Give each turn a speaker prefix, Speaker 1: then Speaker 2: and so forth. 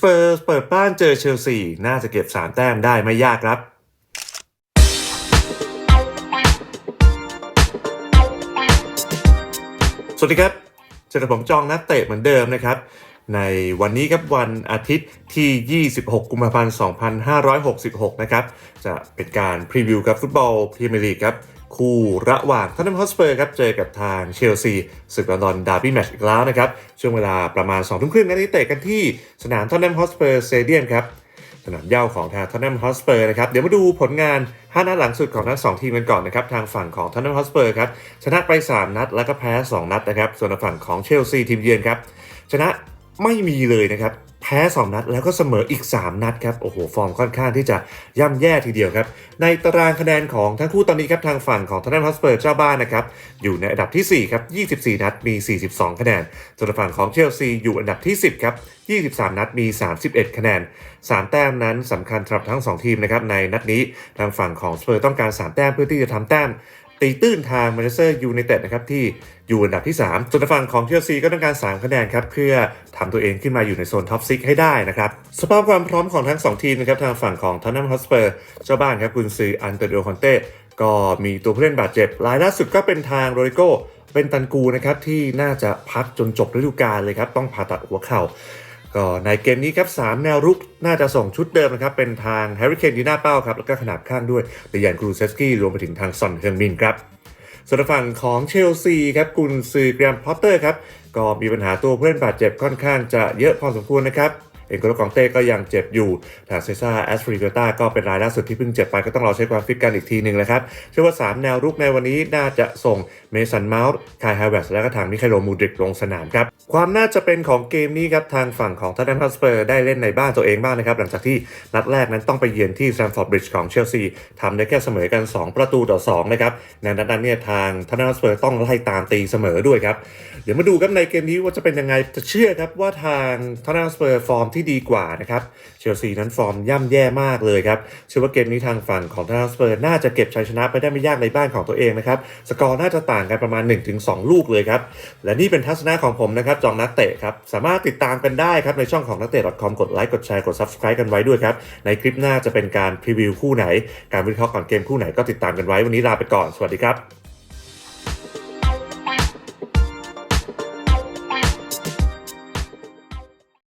Speaker 1: เปอร์เปิดบ้านเจอเชลซี น่าจะเก็บ 3 แต้มได้ไม่ยากครับสวัสดีครับเจอกับผมจองนักเตะเหมือนเดิมนะครับ ในวันนี้ครับวันอาทิตย์ที่ 26 กุมภาพันธ์ 2566 นะครับ จะเป็นการพรีวิวกับฟุตบอลพรีเมียร์ลีกครับ คู่ระหว่างท o ต n นมฮอสเปอร์ครับเจอกับทางเชลซีศึกลอนดอนดาร์บี้แมตช์อีกแล้วนะครับ ช่วงเวลาประมาณ2ทุ่มครึ่งนัดนี้เตะกันที่สนามท o ต n นมฮอสเปอร์สเตเดียมครับสนามเย้าของทางท o ต n นมฮอสเปอร์นะครับเดี๋ยวมาดูผลงาน5นัดหลังสุดของทั้งสองทีมกันก่อนนะครับทางฝั่งของท o ต n นมฮอสเปอร์ครับชนะไป 3 นัดแล้วก็แพ้ 2 นัดนะครับส่วนฝั่งของเชลซีทีมเยือนครับชนะไม่มีเลยนะครับ พ้2นัดแล้วก็เสมออีก 3 นัดครับโอ้โหฟอร์มค่อนข้างที่จะย่ำแย่ทีเดียวครับ ในตารางคะแนนของทั้งคู่ตอนนี้ครับทางฝั่งของท o ต n น a m มฮอสเปอร์เจ้าบ้านนะครับอยู่ในอันดับทีสี่ 4 ครับ 24 นัดมี 42 คะแนนส่วนฝั่งของเชลซีอยู่อันดับที่ 10 ครับ 23 นัดมี 31 คะแนน 3 แต้มนั้นสำคัญสำหรับทั้ง 2 ทีมนะครับในนัดนี้ทางฝั่งของสเปอร์ต้องการ 3 แต้มเพื่อที่จะทำแต้ม ตีตื้นทางแมนเชสเตอร์ยูไนเต็ดนะครับที่อยู่อันดับที่ 3 ส่วนฝั่งของเชลซีก็ต้องการ 3 คะแนนครับเพื่อทำตัวเองขึ้นมาอยู่ในโซนท็อปซิกให้ได้นะครับสภาพความพร้อมของทั้ง 2 ทีมนะครับทางฝั่งของทอนนัมฮอสเปอร์เจ้าบ้านครับกุนซืออันเตอร์โดคอนเต้ก็มีตัวผู้เล่นบาดเจ็บรายล่าสุดก็เป็นทางโรดิโกเป็นตันกูนะครับที่น่าจะพักจนจบฤดูกาลเลยครับต้องผ่าตัดหัวเข่า ก็ในเกมนี้ครับ3แนวรุกน่าจะส่งชุดเดิมนะครับ เป็นทางแฮร์รี่เคนยีน่าเป้าครับ แล้วก็ขนาบข้างด้วยเดยันกรูเซสกี้รวมไปถึงทางซอนเฮงมินครับส่วนฝั่งของเชลซีครับกุนซือแกรมพอตเตอร์ครับ ก็มีปัญหาตัวเพื่อนบาดเจ็บค่อนข้างจะเยอะพอสมควรนะครับ เอ็นโกลกองเต้ก็ยังเจ็บอยู่ทางเซซ่าแอสฟรีเกต้าก็เป็นรายล่าสุดที่เพิ่งเจ็บไปก็ต้องรอใช้ความฟิตกันอีกทีหนึ่งนะครับเชื่อว่า 3 แนวรุกในวันนี้น่าจะส่งเมสันเมาส์คายฮาวเวสและก็ทางมิคาโลมูดริกลงสนามครับความน่าจะเป็นของเกมนี้ครับทางฝั่งของทัตแนมฮัสเปอร์ได้เล่นในบ้านตัวเองบ้างนะครับหลังจากที่นัดแรกนั้นต้องไปเยือนที่แซมฟอร์ดบริดจ์ของเชลซีทำได้แค่เสมอกัน 2 ประตูต่อ2นะครับในนัดนั้นเนี่ยทางทัตแนมฮัสเปอร์ต้องไล่ตามตีเสมอด้วยครับเดี๋ยวมาดูครับในเกมนี้ว่าจะเป็นยังไงจะเชื่อครับว่าทางทัตแนมฮัสเปอร์ฟอร์มทดีกว่านะครับเชลซีนั้นฟอร์มย่ำแย่มากเลยครับเชื่อว่าเกมนี้ทางฝั่งของทัตแนมฮัสเปอร์น่าจะเก็บชัยชนะไปได้ไม่ยากในบ้านของตัวเองนะครับสกอร์น่าจะต่างกันประมาณ 1-2 ลูกเลยครับและนี่เป็นทัศนะของผมนะครับจองนักเตะครับสามารถติดตามกันได้ครับในช่องของนักเตะ .com กดไลค์กดแชร์กด subscribe กันไว้ด้วยครับในคลิปหน้าจะเป็นการพรีวิวคู่ไหน การวิเคราะห์ก่อนเกมคู่ไหนก็ติดตามกันไว้วันนี้ลาไปก่อนสวัสดีครับ